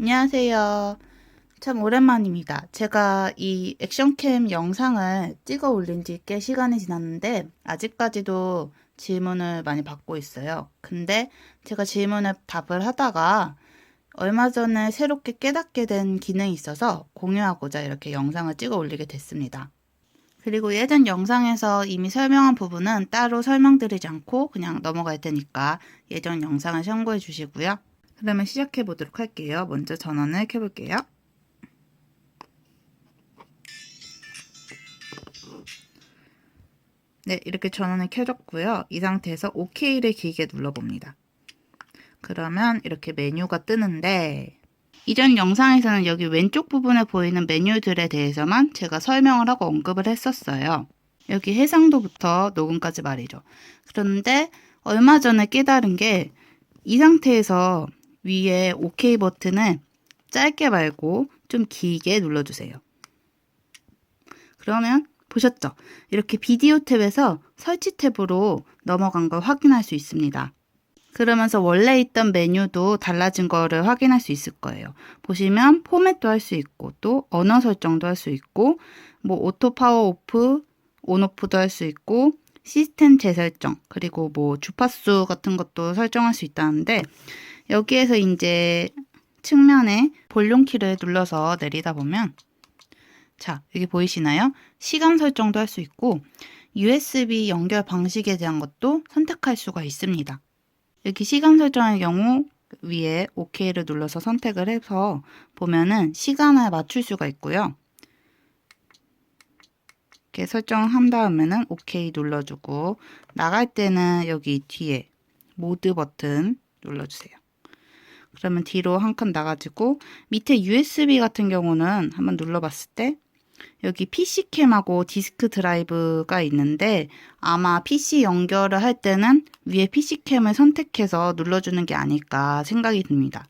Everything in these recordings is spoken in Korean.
안녕하세요. 참 오랜만입니다. 제가 이 액션캠 영상을 찍어 올린 지 꽤 시간이 지났는데 아직까지도 질문을 많이 받고 있어요. 근데 제가 질문에 답을 하다가 얼마 전에 새롭게 깨닫게 된 기능이 있어서 공유하고자 이렇게 영상을 찍어 올리게 됐습니다. 그리고 예전 영상에서 이미 설명한 부분은 따로 설명드리지 않고 그냥 넘어갈 테니까 예전 영상을 참고해 주시고요. 그러면 시작해 보도록 할게요. 먼저 전원을 켜볼게요. 네, 이렇게 전원이 켜졌고요. 이 상태에서 OK를 길게 눌러봅니다. 그러면 이렇게 메뉴가 뜨는데 이전 영상에서는 여기 왼쪽 부분에 보이는 메뉴들에 대해서만 제가 설명을 하고 언급을 했었어요. 여기 해상도부터 녹음까지 말이죠. 그런데 얼마 전에 깨달은 게 이 상태에서 위에 OK 버튼을 짧게 말고 좀 길게 눌러주세요. 그러면 보셨죠? 이렇게 비디오 탭에서 설치 탭으로 넘어간 걸 확인할 수 있습니다. 그러면서 원래 있던 메뉴도 달라진 거를 확인할 수 있을 거예요. 보시면 포맷도 할 수 있고 또 언어 설정도 할 수 있고 뭐 오토 파워 오프, 온 오프도 할 수 있고 시스템 재설정 그리고 뭐 주파수 같은 것도 설정할 수 있다는데 여기에서 이제 측면에 볼륨 키를 눌러서 내리다 보면 자 여기 보이시나요? 시간 설정도 할 수 있고 USB 연결 방식에 대한 것도 선택할 수가 있습니다. 여기 시간 설정의 경우 위에 OK를 눌러서 선택을 해서 보면은 시간을 맞출 수가 있고요. 이렇게 설정한 다음에는 OK 눌러주고 나갈 때는 여기 뒤에 모드 버튼 눌러주세요. 그러면 뒤로 한 칸 나가지고 밑에 USB 같은 경우는 한번 눌러봤을 때 여기 PC캠하고 디스크 드라이브가 있는데 아마 PC 연결을 할 때는 위에 PC캠을 선택해서 눌러주는 게 아닐까 생각이 듭니다.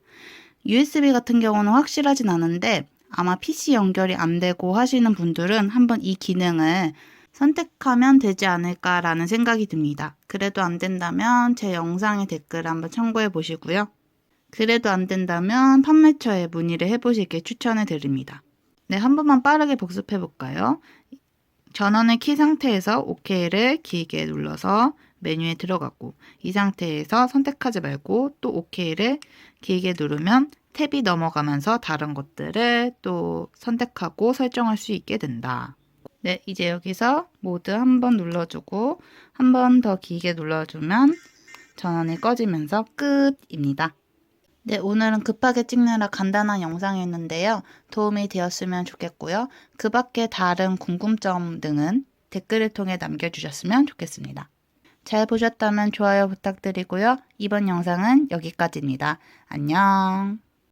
USB 같은 경우는 확실하진 않은데 아마 PC 연결이 안 되고 하시는 분들은 한번 이 기능을 선택하면 되지 않을까라는 생각이 듭니다. 그래도 안 된다면 제 영상의 댓글 한번 참고해 보시고요. 그래도 안 된다면 판매처에 문의를 해보시길 추천해 드립니다. 네, 한 번만 빠르게 복습해 볼까요? 전원을 키 상태에서 OK를 길게 눌러서 메뉴에 들어가고 이 상태에서 선택하지 말고 또 OK를 길게 누르면 탭이 넘어가면서 다른 것들을 또 선택하고 설정할 수 있게 된다. 네, 이제 여기서 모드 한 번 눌러주고 한 번 더 길게 눌러주면 전원이 꺼지면서 끝입니다. 네, 오늘은 급하게 찍느라 간단한 영상이었는데요. 도움이 되었으면 좋겠고요. 그 밖에 다른 궁금점 등은 댓글을 통해 남겨주셨으면 좋겠습니다. 잘 보셨다면 좋아요 부탁드리고요. 이번 영상은 여기까지입니다. 안녕.